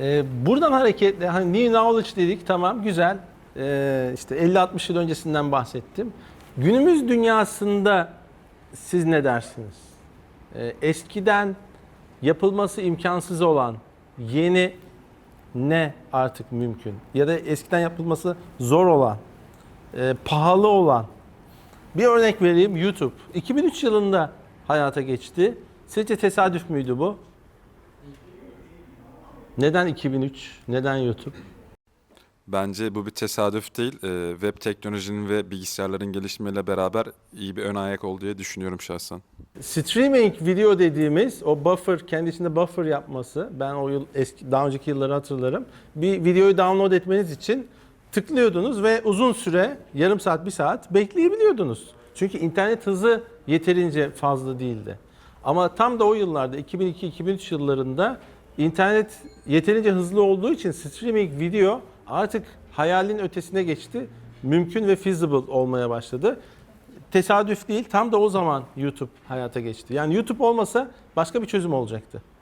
Ee, buradan hareketle hani new knowledge dedik tamam güzel. Ee, işte 50-60 yıl öncesinden bahsettim. Günümüz dünyasında siz ne dersiniz? Ee, eskiden yapılması imkansız olan yeni ne artık mümkün? Ya da eskiden yapılması zor olan, e, pahalı olan. Bir örnek vereyim YouTube. 2003 yılında hayata geçti. Sizce tesadüf müydü bu? Neden 2003? Neden YouTube? Bence bu bir tesadüf değil. Ee, web teknolojinin ve bilgisayarların gelişmeyle beraber iyi bir ön ayak olduğu diye düşünüyorum şahsen. Streaming video dediğimiz o buffer kendi içinde buffer yapması ben o yıl eski daha önceki yılları hatırlarım. Bir videoyu download etmeniz için tıklıyordunuz ve uzun süre yarım saat bir saat bekleyebiliyordunuz. Çünkü internet hızı yeterince fazla değildi. Ama tam da o yıllarda 2002-2003 yıllarında internet yeterince hızlı olduğu için streaming video artık hayalin ötesine geçti. Mümkün ve feasible olmaya başladı tesadüf değil tam da o zaman YouTube hayata geçti. Yani YouTube olmasa başka bir çözüm olacaktı.